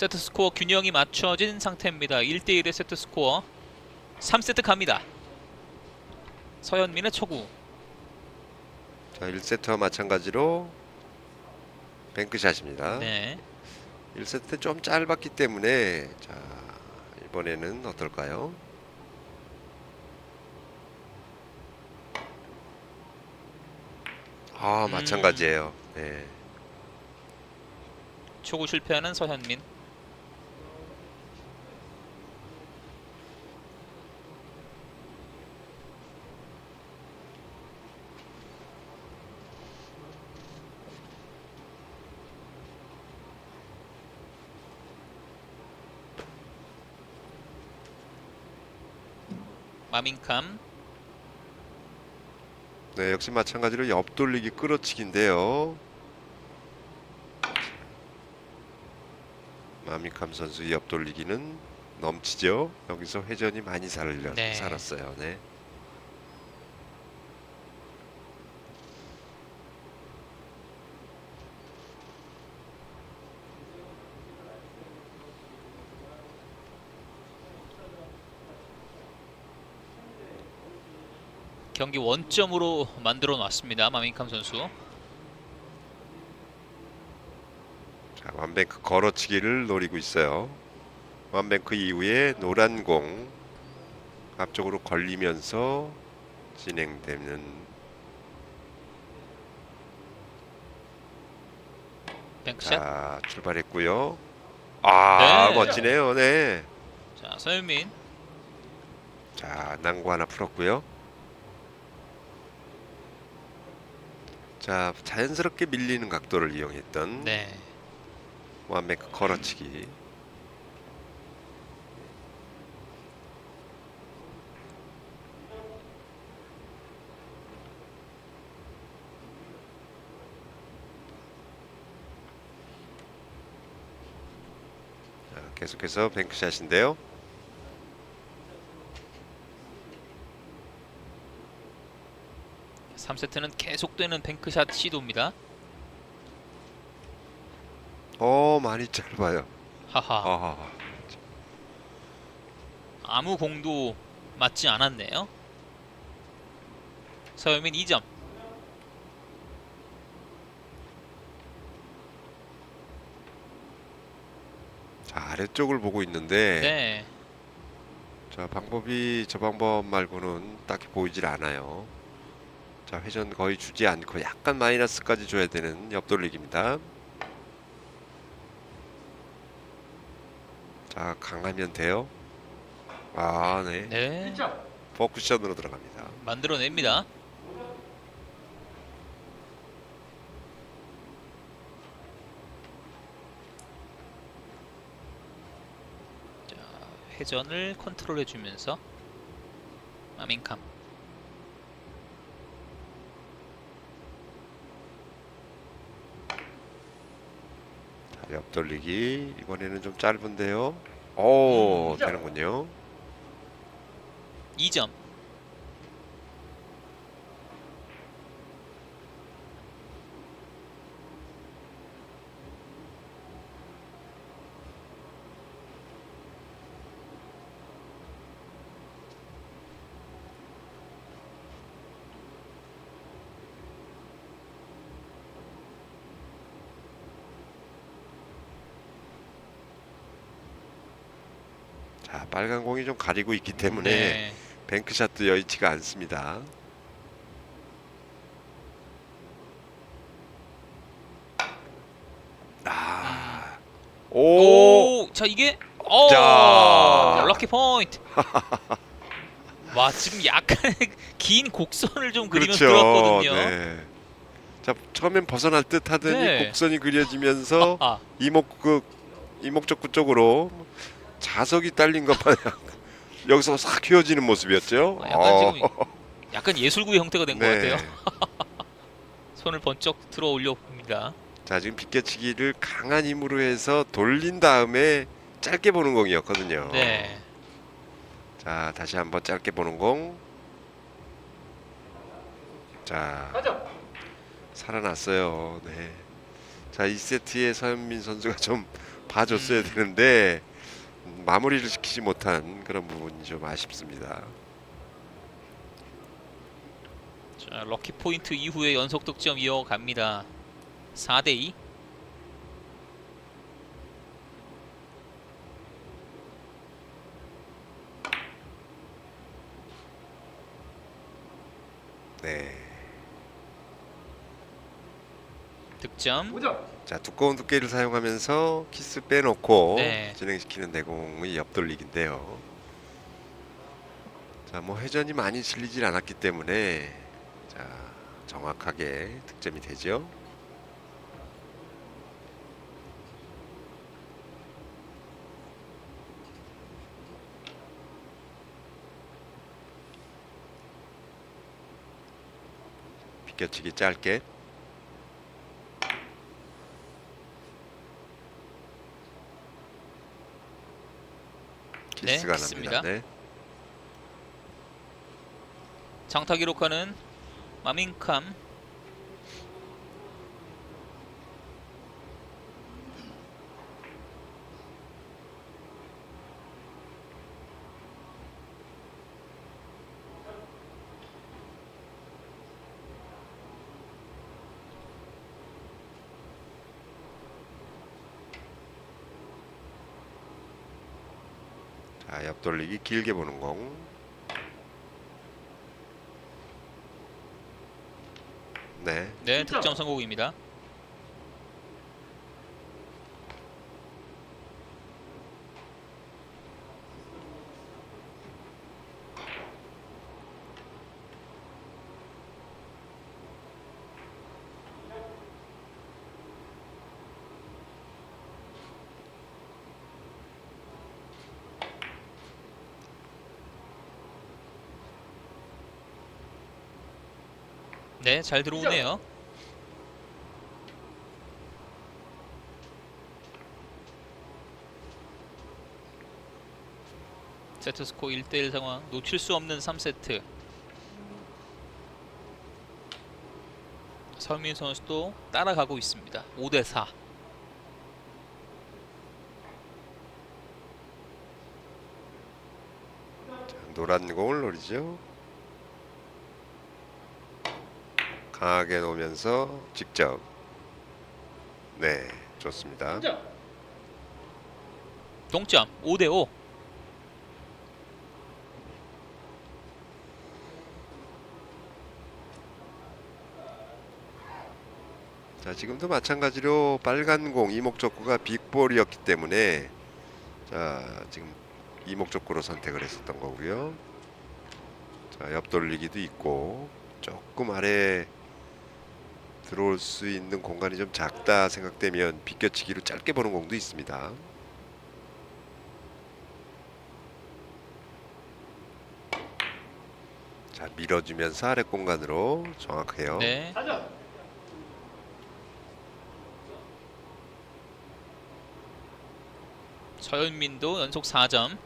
세트 스코어 균형이 맞춰진 상태입니다. 1대1의 세트 스코어 3세트 갑니다. 서현민의 초구 자 1세트와 마찬가지로 뱅크샷입니다. 네. 1세트 때좀 짧았기 때문에 자 이번에는 어떨까요? 아 음. 마찬가지예요. 네. 초구 실패하는 서현민 마민캄 네 역시 마찬가지로 옆돌리기 끌어치기인데요. 마미캄 선수 옆돌리기는 넘치죠. 여기서 회전이 많이 살려 네. 살았어요. 네. 경기 원점으로 만들어 놨습니다. 마민캄 선수. 자, 완뱅크 걸어치기를 노리고 있어요. 완뱅크 이후에 노란 공 앞쪽으로 걸리면서 진행되는 뱅크샷. 자 출발했고요. 아 네. 멋지네요. 네. 자, 서현민. 자 난구 하나 풀었고요. 자 자연스럽게 밀리는 각도를 이용했던 네. 완뱅크 걸어치기. 자, 계속해서 뱅크샷인데요. 삼세트는 계속되는 뱅크샷 시도입니다. 어 많이 짧아요. 하하. 아, 아무 공도 맞지 않았네요. 서현민 2점. 자 아래쪽을 보고 있는데 네. 자 방법이 저 방법 말고는 딱히 보이질 않아요. 자 회전 거의 주지 않고 약간 마이너스까지 줘야 되는 옆돌리기입니다. 자 강하면 돼요. 아 네. 네. 포쿠션으로 들어갑니다. 만들어냅니다. 자, 회전을 컨트롤해 주면서 마민캄. 돌리기 이번에는 좀 짧은데요. 오 되는군요. 2점. 자 빨간 공이 좀 가리고 있기 때문에 네. 뱅크샷도 여의치가 않습니다. 아, 오, 오, 자 이게 오, 자. 럭키 포인트. 와 지금 약간 긴 곡선을 좀 그리면서 들었거든요. 네. 자 처음엔 벗어날 듯 하더니 네. 곡선이 그려지면서 아, 이목구 이목적구 쪽으로 자석이 딸린 것 마냥 여기서 싹 휘어지는 모습이었죠. 어, 약간 어, 지금 약간 예술구의 형태가 된 것 네. 같아요. 손을 번쩍 들어 올려 봅니다. 자 지금 빗개치기를 강한 힘으로 해서 돌린 다음에 짧게 보는 공이었거든요. 네. 자 다시 한번 짧게 보는 공. 자 살아났어요. 네. 자 2세트에 서현민 선수가 좀 봐줬어야 음. 되는데 음, 마무리를 시키지 못한 그런 부분이 좀 아쉽습니다. 자, 럭키 포인트 이후에 연속 득점 이어갑니다. 4대 2. 점. 자 두꺼운 두께를 사용하면서 키스 빼놓고 네. 진행시키는 내공의 옆돌리기인데요. 자뭐 회전이 많이 실리질 않았기 때문에 자 정확하게 득점이 되죠. 비껴치기 짧게 네, 키스입니다. 납니다. 네. 장타 기록하는 마밍캄. 자, 옆 돌리기 길게 보는 공. 네. 네, 득점 성공입니다. 네, 잘 들어오네요. 세트 스코어 1대1 상황 놓칠 수 없는 3세트 서민 선수도 따라가고 있습니다 5대4 자, 노란 공을 노리죠. 강하게 놓으면서 직접. 네, 좋습니다. 동점 5대5 자, 지금도 마찬가지로 빨간 공 이목적구가 빅볼이었기 때문에 자, 지금 이목적구로 선택을 했었던 거고요. 자, 옆돌리기도 있고 조금 아래 들어올 수 있는 공간이 좀 작다 생각되면 비껴치기로 짧게 보는 공도 있습니다. 자, 밀어주면서 아래 공간으로 정확해요. 네 서현민도 연속 4점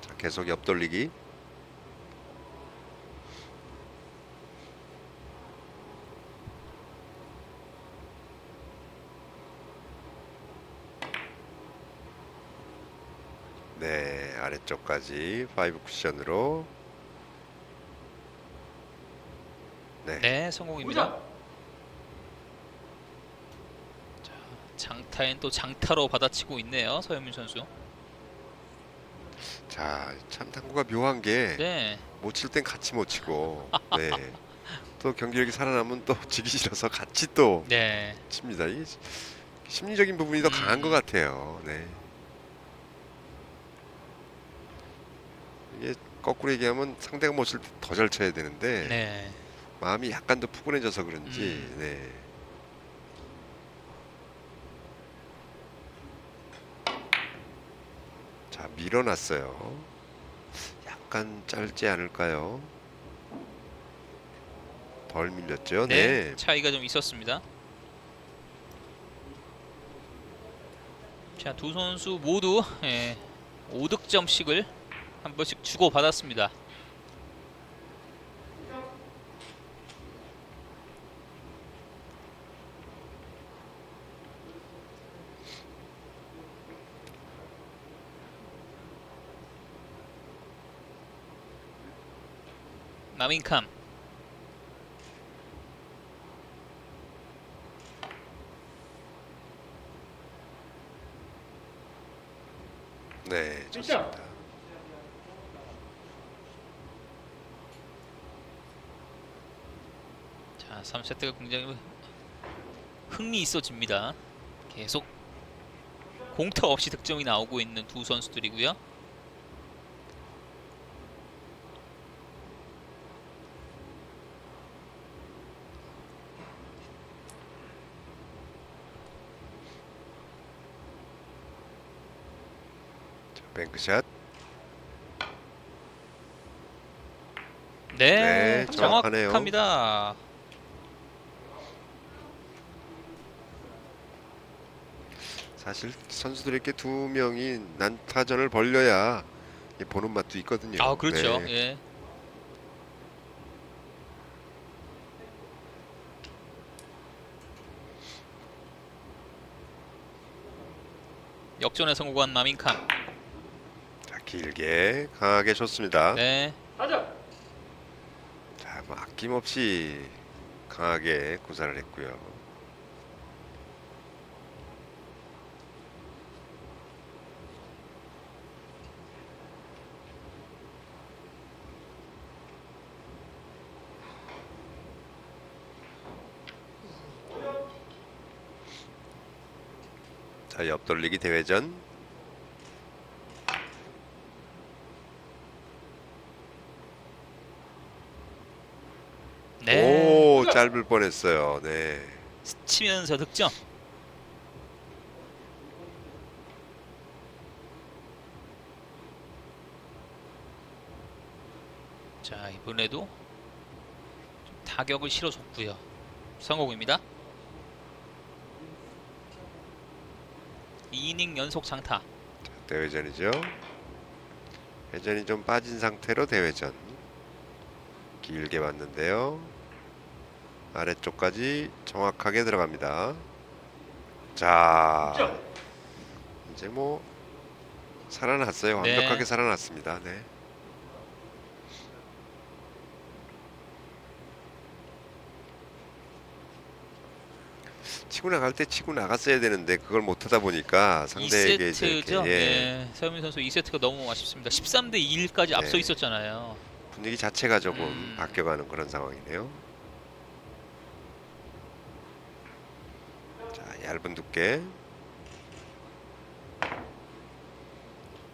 자, 계속 옆돌리기. 네, 아래쪽까지 5 쿠션으로 네. 네 성공입니다 자, 장타엔 또 장타로 받아치고 있네요 서현민 선수 자, 참 당구가 묘한 게 네 못 칠 땐 같이 못 치고 네. 또 경기력이 살아남으면 또 지기 싫어서 같이 또 네. 칩니다. 이 심리적인 부분이 더 강한 음. 것 같아요. 네. 이게 거꾸로 얘기하면 상대가 못 칠 때 더 잘 쳐야 되는데 네. 마음이 약간 더 푸근해져서 그런지 음. 네. 자 밀어놨어요. 약간 짧지 않을까요? 덜 밀렸죠? 네. 네. 차이가 좀 있었습니다. 자, 두 선수 모두 예, 5득점씩을 한 번씩 주고 받았습니다. 네, 좋습니다. 자, 3세트가 굉장히 흥미 있어집니다. 계속 공터 없이 득점이 나오고 있는 두 선수들이고요. 자, 뱅크샷. 네, 네, 정확하네요. 정확합니다. 사실 선수들에게 두 명이 난타전을 벌려야 이 보는 맛도 있거든요. 아, 그렇죠. 네. 예. 역전에 성공한 마민캄. 자, 길게 강하게 줬습니다. 네. 자, 뭐 아낌없이 강하게 구사를 했고요. 자, 옆돌리기 대회전. 네. 오, 짧을 뻔했어요. 네. 스치면서 득점. 자 이번에도 좀 타격을 실어줬고요. 성공입니다. 2이닝 연속 장타. 대회전이죠. 회전이 좀 빠진 상태로 대회전. 길게 봤는데요. 아래쪽까지 정확하게 들어갑니다. 자, 이제 뭐 살아났어요. 네. 완벽하게 살아났습니다. 네. 치고 나갈 때 치고 나갔어야 되는데 그걸 못 하다 보니까 상대에게 이제 이렇게, 2세트죠. 예, 네. 서현민 선수 2세트가 너무 아쉽습니다. 13대 2까지 앞서 네. 있었잖아요. 분위기 자체가 조금 음. 바뀌어가는 그런 상황이네요. 자, 얇은 두께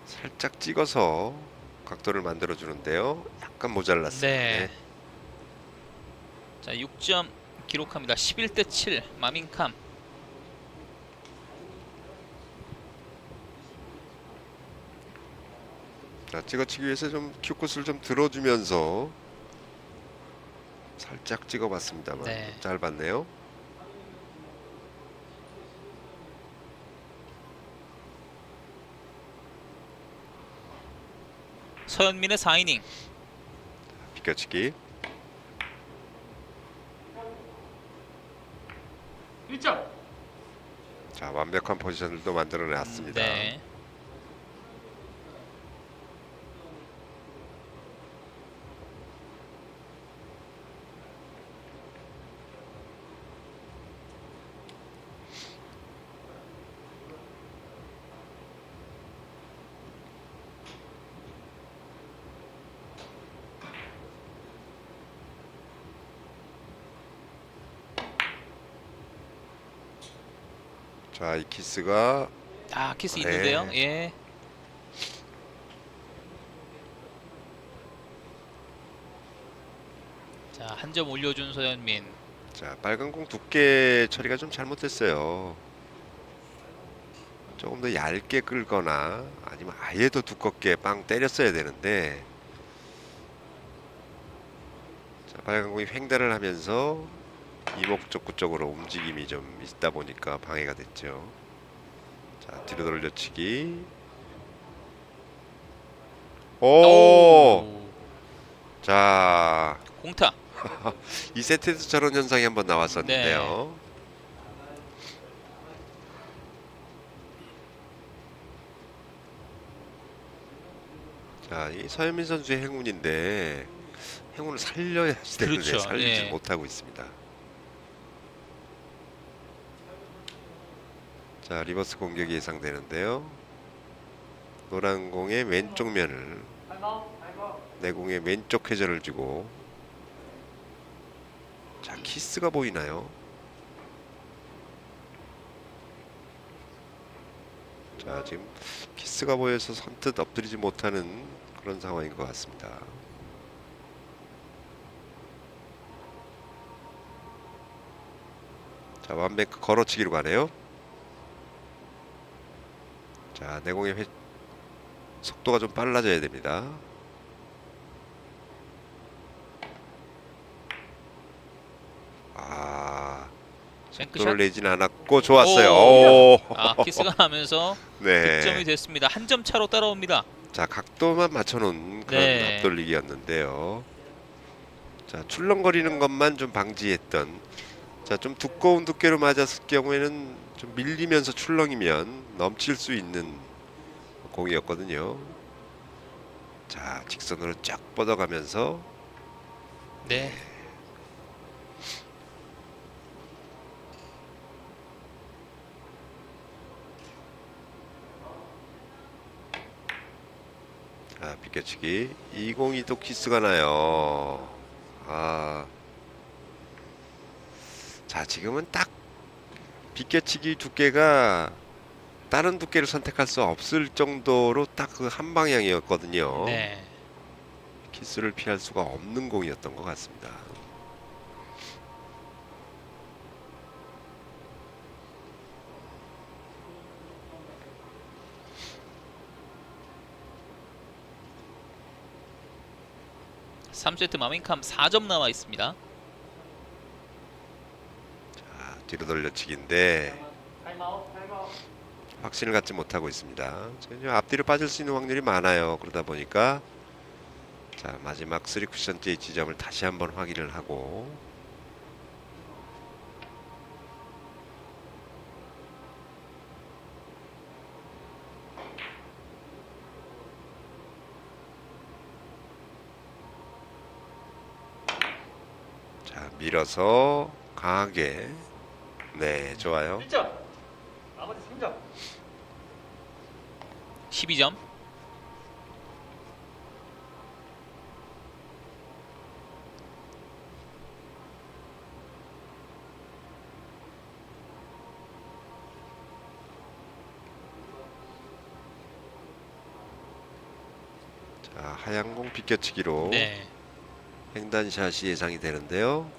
살짝 찍어서 각도를 만들어 주는데요. 약간 모자랐어요. 네. 자, 6점 기록합니다. 11대 7 마민캄. 자, 찍어치기 위해서 좀 큐컷을 좀 들어주면서 살짝 찍어봤습니다만 네. 좀 짧았네요. 서현민의 4이닝. 비껴치기. 1점. 자, 완벽한 포지션들도 만들어 놨습니다. 네. 자, 이 키스가 아, 키스 네. 있는데요. 예. 자, 한 점 올려준 서현민. 자 빨간 공 두께 처리가 좀 잘못됐어요. 조금 더 얇게 끌거나 아니면 아예 더 두껍게 빵 때렸어야 되는데 자 빨간 공이 횡단을 하면서 이목적구 쪽으로 움직임이 좀 있다 보니까 방해가 됐죠. 자자 뒤로 돌려치기. 오. 자, 공타. 이 세트에서 저런 현상이 한번 나왔었는데요. 자, 이 서현민 선수의 행운인데 행운을 살려야지 되는데 그렇죠. 살리지 예. 못하고 있습니다. 자, 리버스 공격이 예상되는데요. 노란 공의 왼쪽 면을 내 공의 왼쪽 회전을 주고 자 키스가 보이나요? 자 지금 키스가 보여서 선뜻 엎드리지 못하는 그런 상황인 것 같습니다. 자 완뱅크 걸어치기로 가네요. 자 내공의 회... 속도가 좀 빨라져야 됩니다. 아. 속도를 내진 않았고 좋았어요. 오. 오. 아 키스가 득점이 네. 됐습니다. 한 점 차로 따라옵니다. 자 각도만 맞춰놓은 그런 네. 앞돌리기였는데요. 자 출렁거리는 것만 좀 방지했던. 자 좀 두꺼운 두께로 맞았을 경우에는 좀 밀리면서 출렁이면 넘칠 수 있는 공이었거든요. 자 직선으로 쫙 뻗어가면서 네. 자 비껴치기 202또 키스가 나요. 아. 자 지금은 딱 비껴치기 두께가 다른 두께를 선택할 수 없을 정도로 딱 그 한 방향이었거든요. 네. 키스를 피할 수가 없는 공이었던 것 같습니다. 삼세트 마민캄 4점 남아 있습니다. 자, 뒤로 돌려치기인데 확신을 갖지 못하고 있습니다. 전혀 앞뒤로 빠질 수 있는 확률이 많아요. 그러다 보니까 자 마지막 3 쿠션째의 지점을 다시 한번 확인을 하고 자 밀어서 강하게 네 좋아요. 1점 나머지 3점 12점. 자 하양공 비껴치기로 네. 횡단샷이 예상이 되는데요.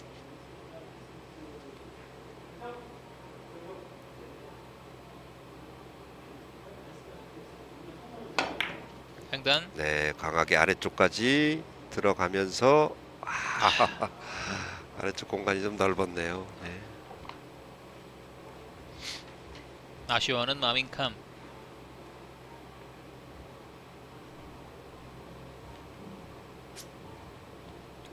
횡단. 네, 강하게 아래쪽까지 들어가면서 아, 아래쪽 공간이 좀 넓었네요. 네. 아쉬워하는 마민캄.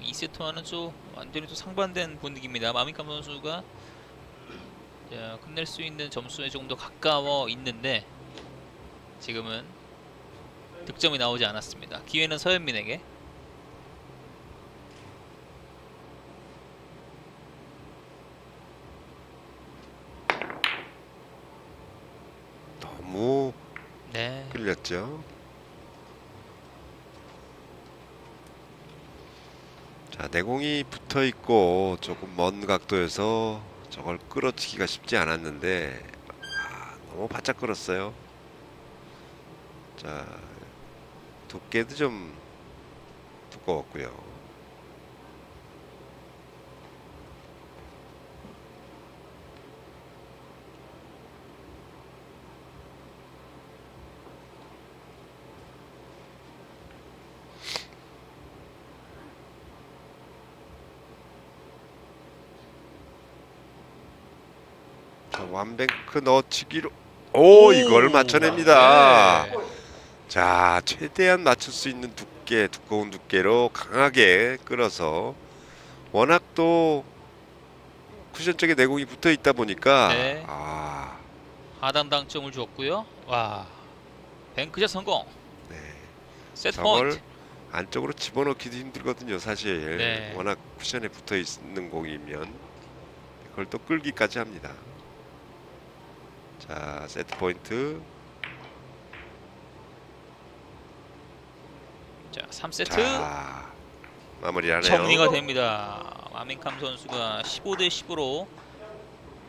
이 세트와는 좀 완전히 또 상반된 분위기입니다. 마민캄 선수가 자, 끝낼 수 있는 점수에 조금 더 가까워 있는데 지금은 득점이 나오지 않았습니다. 기회는 서현민에게. 너무 네. 끌렸죠. 자, 내공이 붙어 있고 조금 먼 각도에서 저걸 끌어치기가 쉽지 않았는데 아, 너무 바짝 끌었어요. 자, 두께도 좀 두꺼웠고요. 자, 완뱅크 넣어치기로 오, 이걸 맞춰냅니다. 네. 자, 최대한 맞출 수 있는 두께, 두꺼운 두께로 강하게 끌어서 워낙 또 쿠션 쪽에 내공이 붙어 있다 보니까 네. 아, 하단 당점을 줬고요. 와, 뱅크샷 성공. 네. 세트 포인트. 안쪽으로 집어넣기도 힘들거든요, 사실. 네. 워낙 쿠션에 붙어 있는 공이면 그걸 또 끌기까지 합니다. 자, 세트 포인트. 자, 3세트 자, 마무리하네요. 정리가 됩니다. 마민캄 선수가 15 대 10으로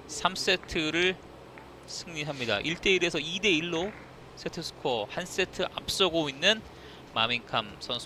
3세트를 승리합니다. 1대 1에서 2대 1로 세트 스코어 한 세트 앞서고 있는 마민캄 선수입니다.